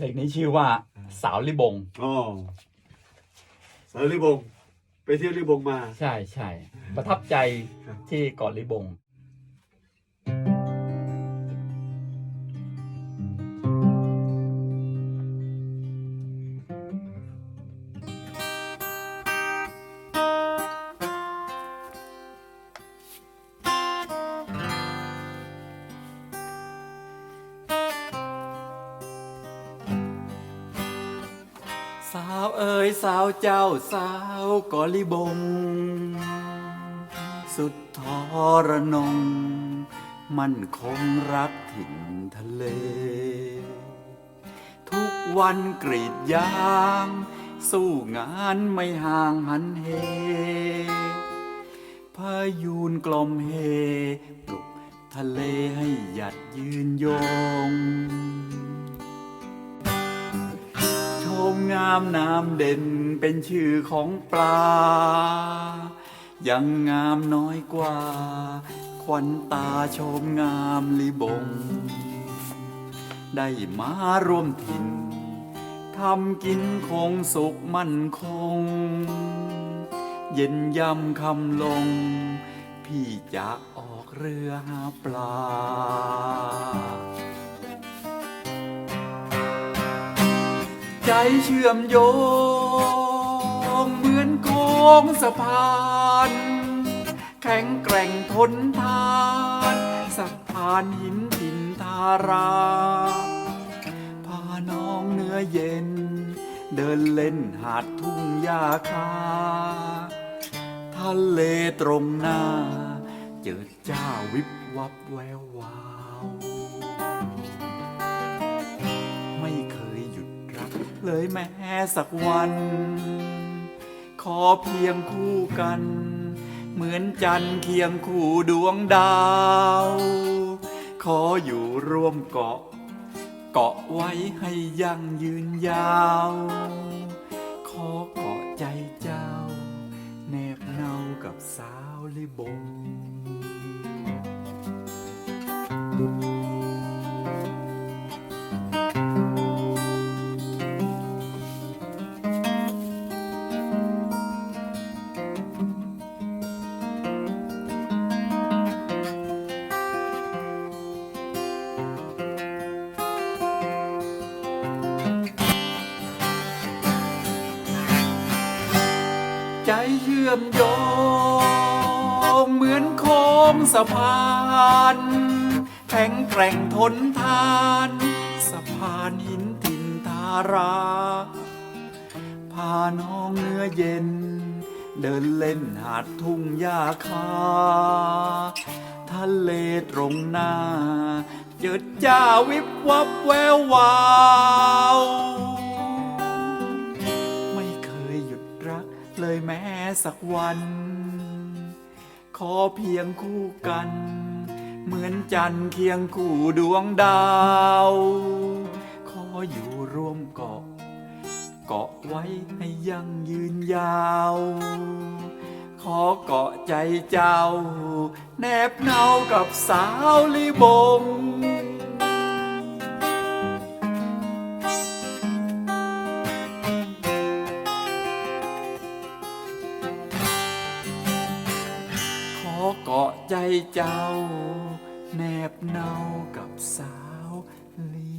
เพลงนี้ชื่อว่าสาวลิบง อ๋อสาวลิบง ไปเที่ยวลิบงมา ใช่ใช่ประทับใจครับที่เกาะลิบง สาวเอ๋ยสาวเจ้าสาวกอลิบง สุดทรนง มันคงรักถิ่นทะเล ทุกวันกรีดยาง สู้งานไม่ห่างหันเหพายูนกลมเฮปลุกทะเลให้หยัดยืนยง งามน้ำเด่นเป็นชื่อของปลา ยังงามน้อยกว่า ควันตาชมงามลิบง ได้มาร่วมถิ่นทำกินคงสุขมั่นคง เย็นยำคำลง พี่จะออกเรือหาปลา ใจเชื่อมโยง เหมือนโค้งสะพาน แข็งแกร่งทนทานสะพานหินถิ่นทาราพาน้องเนื้อเย็น เดินเล่นหาดทุ่งหญ้าคาทะเลตรงหน้า เจอเจ้าวิบวับแวววาว เลยแม้สักวัน ขอเพียงคู่กัน เหมือนจันทร์เคียงคู่ดวงดาว ขออยู่ร่วมเกาะ เกาะไว้ให้ยั่งยืนยาว ขอเกาะใจเจ้า แนบเนากับสาวลิบง ใจเชื่อมโยง เหมือนโค้งสะพานแข็งแกร่งทนทาน สะพานหินถิ่นทาราพาน้องเนื้อเย็น เดินเล่นหาดทุ่งหญ้าคาทะเลตรงหน้า เจิดจ้าวิบวับแวววาว แม้สักวัน ขอเพียงคู่กัน เหมือนจันทร์เคียงคู่ดวงดาว ขออยู่ร่วมเกาะ เกาะไว้ให้ยั่งยืนยาว ขอเกาะใจเจ้า แนบเนากับสาวลิบง ใจเจ้า แนบเนากับสาวลี